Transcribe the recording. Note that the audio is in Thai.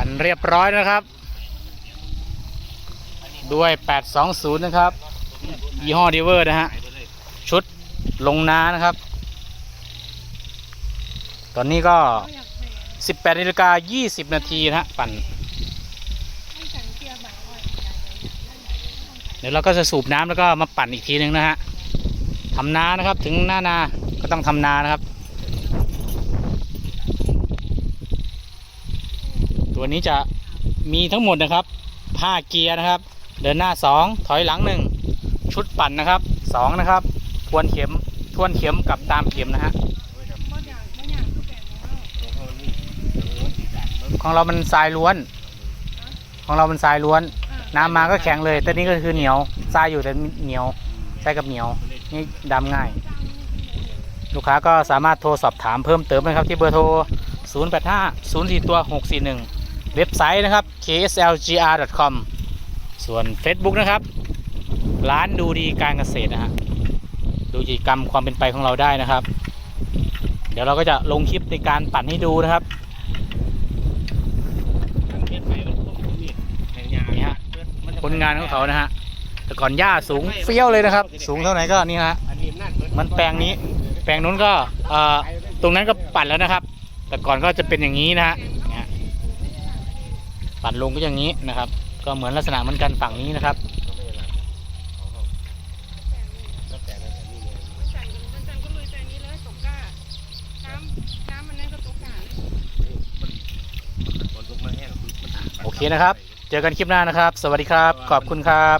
ั่นเรียบร้อยนะครับ ด้วย 820 นะครับ ยี่ห้อดีเวอร์นะฮะ ชุดลงนานะครับ ตอนนี้ก็ 18นาฬิกา20 นาทีนะฮะ ปั่น เดี๋ยวเราก็จะสูบน้ำแล้วก็มาปั่นอีกทีนึงนะฮะทำนานะครับ ถึงหน้านา ก็ต้องทำนานะครับ ตัวนี้จะมีทั้งหมดนะครับ5เกียร์นะครับ เดินหน้า 2 ถอยหลัง 1 ชุดปั่นนะครับ 2 นะครับ ทวนเข็มทวนเข็มกับตามเข็มนะฮะของเรามันทรายล้วน ของเรามันทรายล้วน น้ำมาก็แข็งเลยแต่นี่ก็คือเหนียวทรายอยู่แต่เหนียวใช้กับเหนียวนี่ดำง่าย ลูกค้าก็สามารถโทรสอบถามเพิ่มเติมนะครับที่เบอร์โทร 085 04ตัว641 เว็บไซต์นะครับ kslgr.com ส่วน Facebook นะครับ ร้านดูดีการเกษตรนะฮะดูกิจกรรมความเป็นไปของเราได้นะครับ เดี๋ยวเราก็จะลงคลิปในการปั่นให้ดูนะครับนี่ฮะผลงานของเขานะฮะแต่ก่อนหญ้าสูงเฟี้ยวเลยนะครับ สูงเท่าไหร่ก็นี่ฮะมันแปลงนี้ แปลงนู้นก็เอ่อตรงนั้นก็ปั่นแล้วนะครับ แต่ก่อนก็จะเป็นอย่างนี้นะฮะ ปั่นลงก็อย่างนี้นะครับ ก็เหมือนลักษณะเหมือนกันฝั่งนี้นะครับโอเคนะครับ เจอกันคลิปหน้านะครับ สวัสดีครับ ขอบคุณครับ